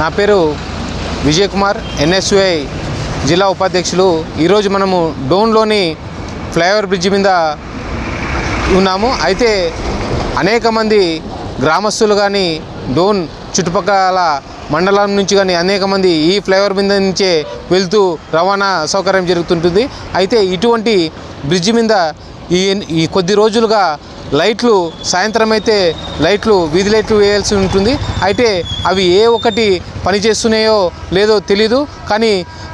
నా పేరు విజయ్ కుమార్ ఎన్ఎస్యుఐ జిల్లా ఉపాధ్యక్షులు. ఈరోజు మనము డోన్లోని ఫ్లైఓవర్ బ్రిడ్జి మీద ఉన్నాము. అయితే అనేక మంది గ్రామస్తులు కానీ డోన్ చుట్టుపక్కల మండలం నుంచి కానీ అనేక మంది ఈ ఫ్లైఓవర్ మీద నుంచే వెళ్తూ రవాణా సౌకర్యం జరుగుతుంటుంది. అయితే ఇటువంటి బ్రిడ్జి మీద ఈ ఈ కొద్ది రోజులుగా లైట్లు సాయంత్రం అయితే లైట్లు వీధి లైట్లు వేయాల్సి ఉంటుంది. అయితే అవి ఏ ఒకటి పనిచేస్తున్నాయో లేదో తెలీదు. కానీ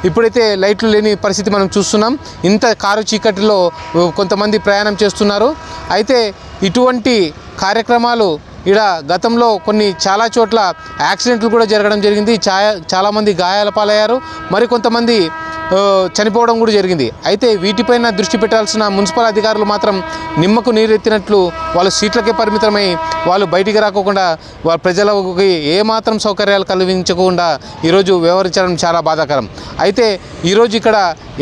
ఇప్పుడైతే లైట్లు లేని పరిస్థితి మనం చూస్తున్నాం. ఇంత కారు చీకటిలో కొంతమంది ప్రయాణం చేస్తున్నారు. అయితే ఇటువంటి కార్యక్రమాలు ఇక్కడ గతంలో కొన్ని చాలా చోట్ల యాక్సిడెంట్లు కూడా జరగడం జరిగింది. చా చాలామంది గాయాల పాలయ్యారు. మరికొంతమంది చనిపోవడం కూడా జరిగింది. అయితే వీటిపైన దృష్టి పెట్టాల్సిన మున్సిపల్ అధికారులు మాత్రం నిమ్మకు నీరెత్తినట్లు వాళ్ళు సీట్లకే పరిమితమై వాళ్ళు బయటికి రాకోకుండా వాళ్ళ ప్రజలకి ఏమాత్రం సౌకర్యాలు కలిగించకుండా ఈరోజు వ్యవహరించడం చాలా బాధాకరం. అయితే ఈరోజు ఇక్కడ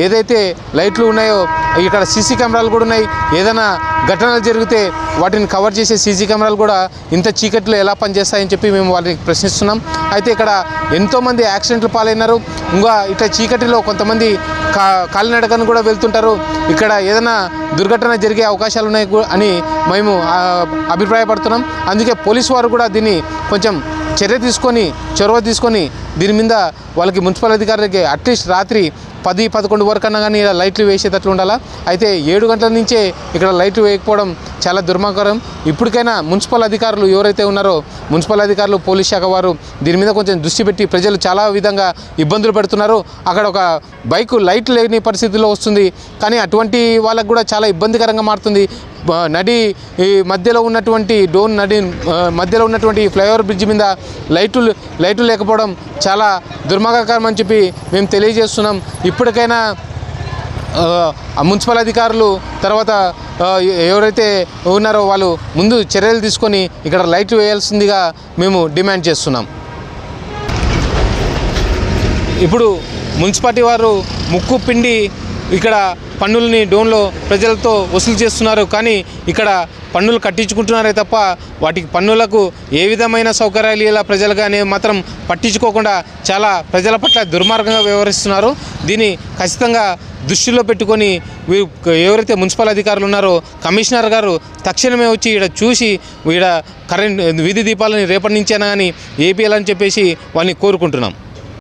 ఏదైతే లైట్లు ఉన్నాయో ఇక్కడ సీసీ కెమెరాలు కూడా ఉన్నాయి. ఏదైనా ఘటనలు జరిగితే వాటిని కవర్ చేసే సీసీ కెమెరాలు కూడా ఇంత చీకట్లో ఎలా పనిచేస్తాయని చెప్పి మేము వాళ్ళని ప్రశ్నిస్తున్నాం. అయితే ఇక్కడ ఎంతోమంది యాక్సిడెంట్లు పాలైనారు. ఇంకా ఇట్లా చీకటిలో కొంతమంది కా కాలినడకను కూడా వెళ్తుంటారు. ఇక్కడ ఏదైనా దుర్ఘటన జరిగే అవకాశాలు ఉన్నాయి అని మేము అభిప్రాయపడుతున్నాం. అందుకే పోలీసు వారు కూడా దీన్ని కొంచెం చర్య తీసుకొని చొరవ తీసుకొని దీని మీద వాళ్ళకి మున్సిపల్ అధికారులకి అట్లీస్ట్ రాత్రి పది పదకొండు వరకు అన్నా కానీ ఇలా లైట్లు వేసేటట్లు ఉండాలా? అయితే ఏడు గంటల నుంచే ఇక్కడ లైట్లు వేయకపోవడం చాలా దుర్మార్గం ఇప్పటికైనా మున్సిపల్ అధికారులు ఎవరైతే ఉన్నారో మున్సిపల్ అధికారులు పోలీస్ శాఖ వారు దీని మీద కొంచెం దృష్టి పెట్టి ప్రజలు చాలా విధంగా ఇబ్బందులు పెడుతున్నారు. అక్కడ ఒక బైక్ లైట్ లేని పరిస్థితిలో వస్తుంది. కానీ అటువంటి వాళ్ళకు కూడా చాలా ఇబ్బందికరంగా మారుతుంది. నడి ఈ మధ్యలో ఉన్నటువంటి డోన్ నడి మధ్యలో ఉన్నటువంటి ఫ్లైఓవర్ బ్రిడ్జ్ మీద లైట్లు లైట్లు లేకపోవడం చాలా దుర్మార్గకరం అని చెప్పి మేము తెలియజేస్తున్నాం. ఇప్పటికైనా ఆ, మున్సిపల్ అధికారులు తర్వాత ఎవరైతే ఉన్నారో వాళ్ళు ముందు చర్యలు తీసుకొని ఇక్కడ లైట్ వేయాల్సిందిగా మేము డిమాండ్ చేస్తున్నాం. ఇప్పుడు మున్సిపాలిటీ వారు ముక్కు పిండి ఇక్కడ పన్నుల్ని డోన్లో ప్రజలతో వసూలు చేస్తున్నారు. కానీ ఇక్కడ పన్నులు కట్టించుకుంటున్నారే తప్ప వాటికి పన్నులకు ఏ విధమైన సౌకర్యాలు ఇలా ప్రజలు కానీ మాత్రం పట్టించుకోకుండా చాలా ప్రజల పట్ల దుర్మార్గంగా వ్యవహరిస్తున్నారు. దీన్ని ఖచ్చితంగా దృష్టిలో పెట్టుకొని ఎవరైతే మున్సిపల్ అధికారులు ఉన్నారో కమిషనర్ గారు తక్షణమే వచ్చి ఇక్కడ చూసి ఇక్కడ కరెంట్ వీధి దీపాలని రేపటి నుంచేనా కానీ ఏపీఎల్ అని చెప్పేసి వాళ్ళని కోరుకుంటున్నాం.